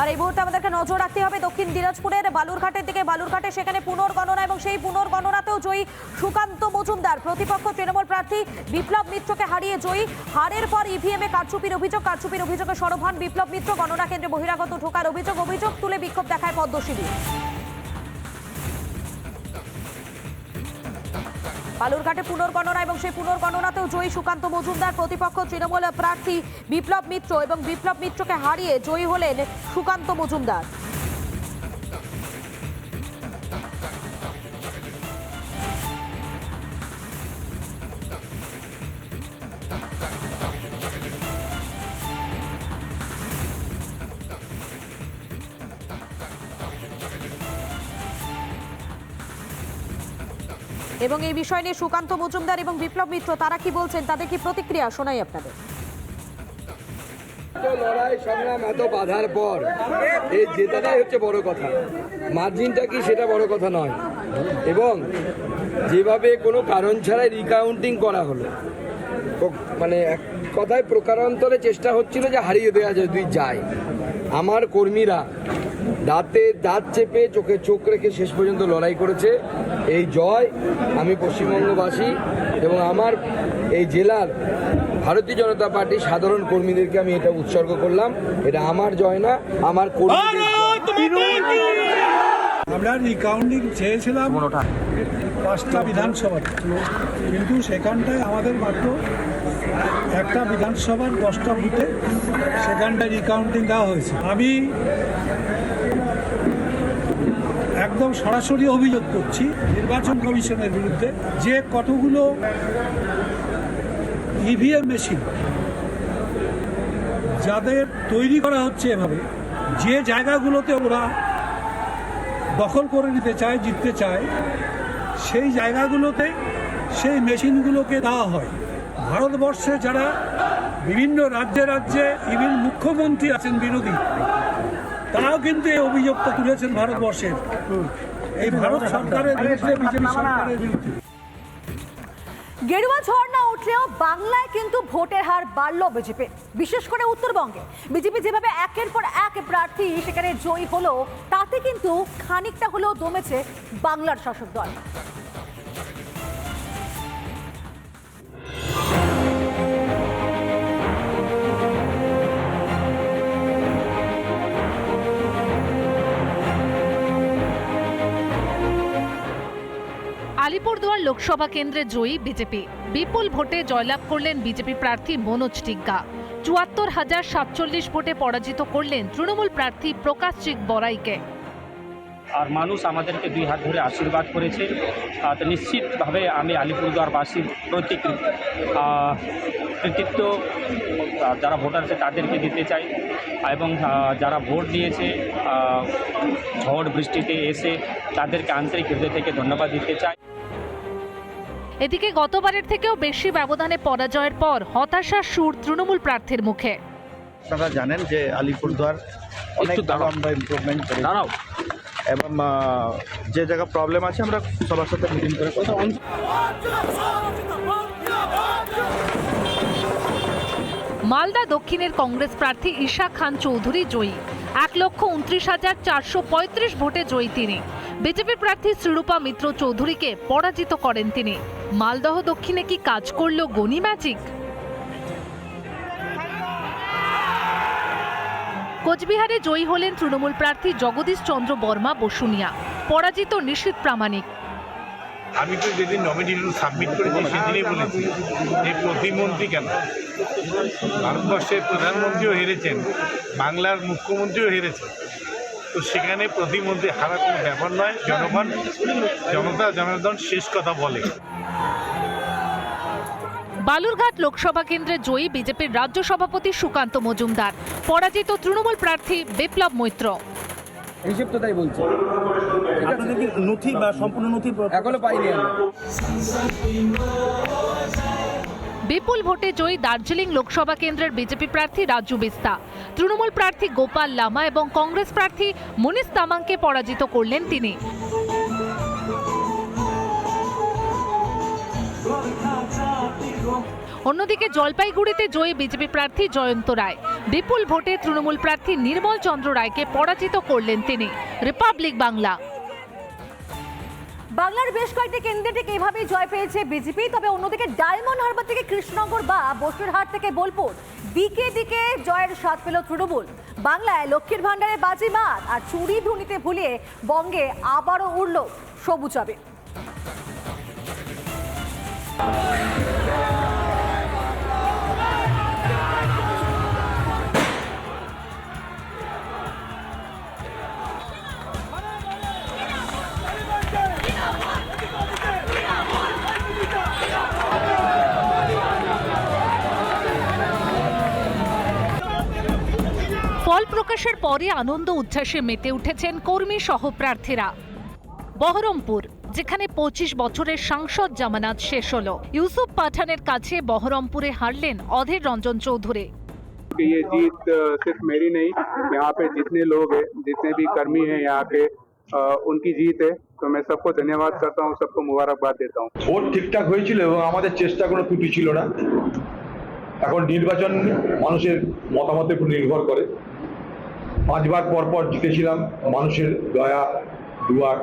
আর এই মুহূর্তে আমাদেরকে নজর রাখতে হবে দক্ষিণ দিনাজপুরের বালুরঘাটের দিকে। বালুরঘাটে সেখানে পুনর্গণনা এবং সেই পুনর্গণনাতেও জয়ী সুকান্ত মজুমদার। প্রতিপক্ষ তৃণমূল প্রার্থী বিপ্লব মিত্রকে হারিয়ে জয়ী। হারের পর ইভিএম এ কারচুপির অভিযোগ, কারচুপির অভিযোগে সরব হন বিপ্লব মিত্র। গণনা কেন্দ্রে বহিরাগত ঢোকার অভিযোগ অভিযোগ তুলে বিক্ষোভ দেখায় পদ্মশিবির বালুরঘাটে পুনর্গণনা এবং সেই পুনর্গণনাতেও জয়ী সুকান্ত মজুমদার, প্রতিপক্ষ তৃণমূল প্রার্থী বিপ্লব মিত্র এবং বিপ্লব মিত্রকে হারিয়ে জয়ী হলেন সুকান্ত মজুমদার। এবং এই বিষয় নিয়ে সুকান্ত মজুমদার এবং বিপ্লব মিত্র, তারা কি বলছেন? তাদের কি প্রতিক্রিয়া? শোনাই আপনাদের। লড়াই, সংগ্রাম, এত বাধার পর এই জেতাটাই হচ্ছে বড় কথা। মার্জিনটা কি সেটা বড় কথা নয়। এবং যেভাবে কোনো কারণ ছাড়াই রিকাউন্টিং করা হলো মানে এক কথায় প্রকারান্তরে চেষ্টা হচ্ছিল যে হারিয়ে দেওয়া যদি যায় আমার কর্মীরা দাঁতে দাঁত চেপে চোখে চোখ রেখে শেষ পর্যন্ত লড়াই করেছে। এই জয় আমি পশ্চিমবঙ্গবাসী এবং আমার এই জেলার ভারতীয় জনতা পার্টির সাধারণ কর্মীদেরকে আমি এটা উৎসর্গ করলাম। এটা আমার জয় না আমার কর্মীদের আমরা রিকাউন্টিং চেয়েছিলাম পাঁচটা বিধানসভা। কিন্তু সেখানটায় আমাদের মাত্র একটা বিধানসভার দশটা বুথে সেখানটায় রিকাউন্টিং দেওয়া হয়েছে। আমি একদম সরাসরি অভিযোগ করছি, নির্বাচন কমিশনের বিরুদ্ধে যে কতগুলো ইভিএম মেশিন যাদের তৈরি করা হচ্ছে এভাবে, যে জায়গাগুলোতে ওরা দখল করে নিতে চায়, জিততে চায়, সেই জায়গাগুলোতে সেই মেশিনগুলোকে দেওয়া হয়। ভারতবর্ষে যারা বিভিন্ন রাজ্যে রাজ্যে ইভিন মুখ্যমন্ত্রী আছেন বিরোধী তারাও কিন্তু এই অভিযোগটা তুলেছেন ভারতবর্ষের। এই ভারত সরকারের বিরুদ্ধে, বিজেপি সরকারের বিরুদ্ধে। গেরুয়া ঝড় না উঠলেও বাংলায় কিন্তু ভোটের হার বাড়ল বিজেপি, বিশেষ করে উত্তরবঙ্গে। বিজেপি যেভাবে একের পর এক প্রার্থী সেখানে জয়ী হলো, তাতে কিন্তু খানিকটা হলেও দমেছে বাংলার শাসক দল। আলিপুরদুয়ার লোকসভা কেন্দ্রে জয়ী বিজেপি। বিপুল ভোটে জয়লাভ করলেন বিজেপি প্রার্থী মনোজ টিগ্গা। চুয়াত্তর হাজার সাতচল্লিশ ভোটে পরাজিত করলেন তৃণমূল প্রার্থী প্রকাশ চিক বড়াইকে আর মানুষ আমাদেরকে দুই হাত ধরে আশীর্বাদ করেছে। আহ, তো নিশ্চিতভাবে আমি আলিপুরদুয়ারবাসীর প্রতি কৃতিত্ব যারা ভোটার আছে তাদেরকে দিতে চাই। এবং যারা ভোট দিয়েছে ঝড় বৃষ্টিতে এসে তাদেরকে আন্তরিক হৃদয় থেকে ধন্যবাদ দিতে চাই। এদিকে গতবারের থেকেও বেশি ব্যবধানে পরাজয়ের পর হতাশার সুর তৃণমূল প্রার্থীর মুখে। আপনারা জানেন যে আলিপুরদুয়ার অনেক দাঁড়াও। আমরা ইমপ্রুভমেন্ট করেছি। দাঁড়াও। এবং যে জায়গা প্রবলেম আছে আমরা সবার সাথে মিটিং করে মালদা দক্ষিণের কংগ্রেস প্রার্থী ঈশা খান চৌধুরী জয়ী। এক লক্ষ উনত্রিশ হাজার চারশো পঁয়ত্রিশ ভোটে জয়ী তিনি। বিজেপি প্রার্থী শ্রীরূপা মিত্র চৌধুরীকে পরাজিত করেন তিনি। মালদহ দক্ষিণে কি কাজ করল গনি ম্যাজিক? কোচবিহারে জয়ী হলেন তৃণমূল প্রার্থী জগদীশ চন্দ্র বর্মা বসুনিয়া, পরাজিত নিশীত প্রামাণিক। আমি তো যেদিন নমিনেশন সাবমিট করেছি, সেদিনই বলেছি যে প্রতিমন্ত্রী কেন? ভারতবর্ষের প্রধানমন্ত্রীও হেরেছেন, বাংলার মুখ্যমন্ত্রীও হেরেছেন। তো সেখানে প্রতিমন্ত্রী হারা কোনো ব্যাপার নয় জনগণ জনতা জনার্দন শেষ কথা বলে। বালুরঘাট লোকসভা কেন্দ্রে জয়ী বিজেপির রাজ্য সভাপতি সুকান্ত মজুমদার পরাজিত তৃণমূল প্রার্থী বিপ্লব মৈত্র। হিসেব তো তাই বলছে। নথি বা সম্পূর্ণ নথি এখনও পাইনি আমরা বিপুল ভোটে জয়ী দার্জিলিং লোকসভা কেন্দ্রের বিজেপি প্রার্থী রাজু বিস্তা। তৃণমূল প্রার্থী গোপাল লামা এবং কংগ্রেস প্রার্থী মুনিস তামাংকে পরাজিত করলেন তিনি। অন্যদিকে জলপাইগুড়িতে জয়ী বিজেপি প্রার্থী জয়ন্ত রায়। বিপুল ভোটে তৃণমূল প্রার্থী নির্মল চন্দ্র রায়কে পরাজিত করলেন তিনি। রিপাবলিক বাংলা। বাংলার বেশ কয়েকটি কেন্দ্রে ঠিক এইভাবেই জয় পেয়েছে বিজেপি, তবে অন্যদিকে ডায়মন্ড হারবার থেকে কৃষ্ণনগর বা বসিরহাট থেকে বোলপুর দিকে দিকে জয়ের স্বাদ পেল তৃণমূল। বাংলায় লক্ষ্মীর ভাণ্ডারে বাজি মার, আর চুরি ধুনিতে ভুলিয়ে বঙ্গে আবারও উড়ল সবুজ আবির ফল প্রকাশের পরে আনন্দ উচ্ছ্বাসে মেতে উঠেছেন কর্মী সহ প্রার্থীরা বহরমপুর যেখানে পঁচিশ বছরের সাংসদ জামানাত শেষ হলো ইউসুফ পাঠানের কাছে বহরমপুরে হারলেন অধীর রঞ্জন চৌধুরী कि ये जीत अ, सिर्फ मेरी नहीं यहाँ पे जितने लोग हैं जितने भी कर्मी हैं यहाँ के अ, उनकी जीत है तो मैं सबको धन्यवाद करता हूँ सबको मुबारकबाद देता हूँ ভোট ঠিকঠাক হয়েছিল এবং আমাদের চেষ্টা কোনো ত্রুটি ছিল না এখন নির্বাচন মানুষের মতামতের উপর নির্ভর করে পাঁচবার পর পর জিতেছিলাম। মানুষের দয়া দুয়ার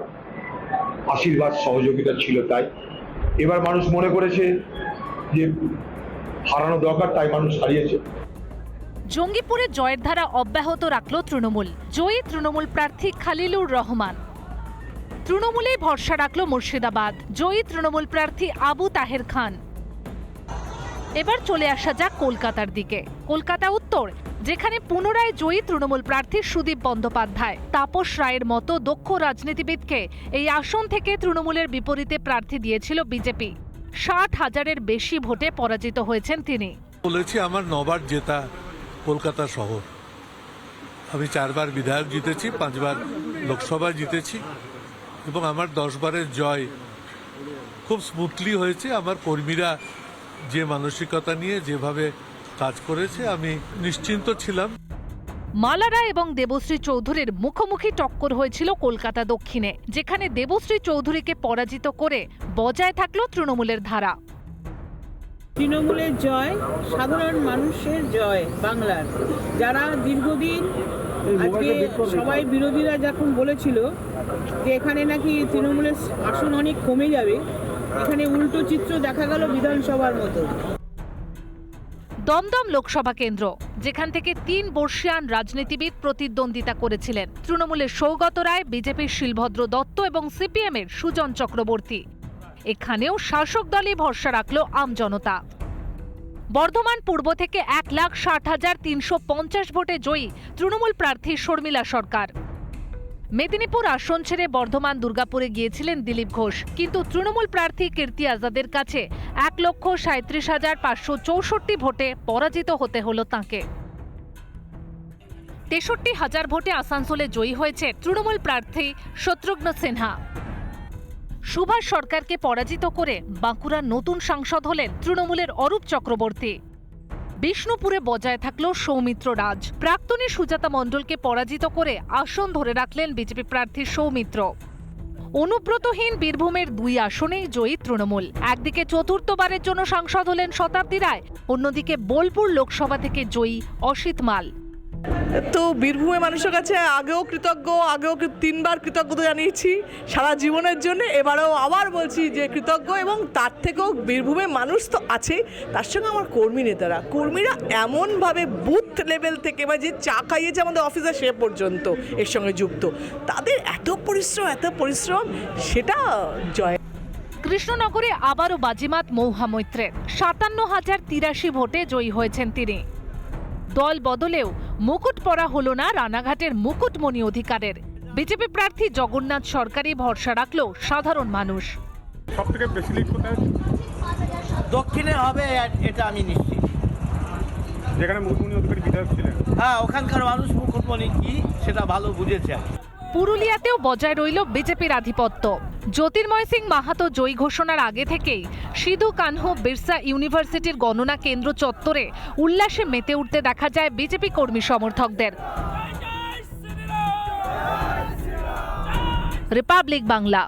আশীর্বাদ, সহযোগিতা ছিল তাই। এবার মানুষ মনে করেছে যে হারানো দরকার, তাই মানুষ হারিয়েছে। জঙ্গিপুরে জয়ের ধারা অব্যাহত রাখল তৃণমূল। জয়ী তৃণমূল প্রার্থী খালিলুর রহমান। তৃণমূলেই ভরসা রাখল মুর্শিদাবাদ। জয়ী তৃণমূল প্রার্থী আবু তাহের খান। এবার চলে আসা যাক কলকাতার দিকে। কলকাতা উত্তর যেখানে পুনরায় জয়ী তৃণমূল প্রার্থী সুদীপ বন্দ্যোপাধ্যায়। তাপস রায়ের মতো দক্ষ রাজনীতিবিদকে এই আসন থেকে তৃণমূলের বিপরীতে প্রার্থী দিয়েছিল বিজেপি। ষাট হাজারের বেশি ভোটে পরাজিত হয়েছেন তিনি। বলেছি আমার নবার জেতা কলকাতা শহর। আমি চারবার বিধায়ক জিতেছি, পাঁচবার লোকসভা জিতেছি এবং আমার দশবারের জয় খুব স্মুথলি হয়েছে। আমার কর্মীরা যে মানসিকতা নিয়ে যেভাবে কাজ করেছে আমি নিশ্চিন্ত ছিলাম। মালারা এবং দেবশ্রী চৌধুরীর মুখোমুখি টক্কর হয়েছিল কলকাতা দক্ষিণে যেখানে দেবশ্রী চৌধুরীকে পরাজিত করে বজায় থাকল তৃণমূলের ধারা। তৃণমূলের জয় সাধারণ মানুষের জয় বাংলার। যারা দীর্ঘদিন আজকে সবাই বিরোধীরা যখন বলেছিল যে এখানে নাকি তৃণমূলের আসন অনেক কমে যাবে এখানে উল্টো চিত্র দেখা গেল বিধানসভার মতো। দমদম লোকসভা কেন্দ্র, যেখান থেকে তিন বর্ষিয়ান রাজনীতিবিদ প্রতিদ্বন্দ্বিতা করেছিলেন। তৃণমূলের সৌগত রায়, বিজেপির শিলভদ্র দত্ত এবং সিপিএমের সুজন চক্রবর্তী। এখানেও শাসক দলই ভরসা রাখল আমজনতা বর্ধমান পূর্ব থেকে এক লাখ ষাট হাজার তিনশো পঞ্চাশ ভোটে জয়ী তৃণমূল প্রার্থী শর্মিলা সরকার। মেদিনীপুর আসন ছেড়ে বর্ধমান, দুর্গাপুরে গিয়েছিলেন দিলীপ ঘোষ। কিন্তু তৃণমূল প্রার্থী কীর্তি আজাদের কাছে এক লক্ষ সাঁত্রিশ হাজার পাঁচশো চৌষট্টি ভোটে পরাজিত হতে হলো তাঁকে। তেষট্টি হাজার ভোটে আসানসোলে জয়ী হয়েছে তৃণমূল প্রার্থী শত্রুঘ্ন সিনহা। সুভাষ সরকারকে পরাজিত করে বাঁকুড়ার নতুন সাংসদ হলেন তৃণমূলের অরূপ চক্রবর্তী। বিষ্ণুপুরে বজায় থাকল সৌমিত্র রাজ। প্রাক্তনী সুজাতা মণ্ডলকে পরাজিত করে আসন ধরে রাখলেন বিজেপি প্রার্থী সৌমিত্র। অনুব্রতহীন বীরভূমের দুই আসনেই জয়ী তৃণমূল। একদিকে চতুর্থবারের জন্য সাংসদ হলেন শতাব্দী রায়, অন্যদিকে বোলপুর লোকসভা থেকে জয়ী অসিত মাল। তো বীরভূমের মানুষের কাছে আগেও কৃতজ্ঞ, আগেও তিনবার কৃতজ্ঞতা জানিয়েছি সারা জীবনের জন্য। এবারেও আবার বলছি যে কৃতজ্ঞ এবং তার থেকেও বীরভূমের মানুষ তো আছে। তার সঙ্গে আমার কর্মী নেতারা, কর্মীরা এমনভাবে বুথ লেভেল থেকে বা যে চা খাইয়েছে আমাদের অফিসে সে পর্যন্ত এর সঙ্গে যুক্ত। তাদের এত পরিশ্রম এত পরিশ্রম, সেটা জয় কৃষ্ণনগরে আবারও বাজিমাত মৌহা মৈত্রের। সাতান্ন হাজার তিরাশি ভোটে জয়ী হয়েছেন তিনি। দল বদলেও মুকুট পরা হলো না রানাঘাটের মুকুটমণি অধিকারের। বিজেপি প্রার্থী জগন্নাথ সরকারই ভরসা রাখল সাধারণ মানুষ। সব থেকে বেশি লিড কোথায়? দক্ষিণে হবে এটা আমি নিশ্চিত। যেখানে মুখ্যমন্ত্রী অধিকারী বিধায়ক ছিলেন। হ্যাঁ ওখানকার মানুষ মুকুটমণি কি সেটা ভালো বুঝেছে। পুরুলিয়াতেও বজায় রইল বিজেপির আধিপত্য। জ্যোতির্ময় সিং মাহাতো জয়ী ঘোষণার আগে থেকেই সিধু কানহু বিরসা ইউনিভার্সিটির গণনা কেন্দ্র চত্বরে উল্লাসে মেতে উঠতে দেখা যায় বিজেপি কর্মী সমর্থকদের। রিপাবলিক বাংলা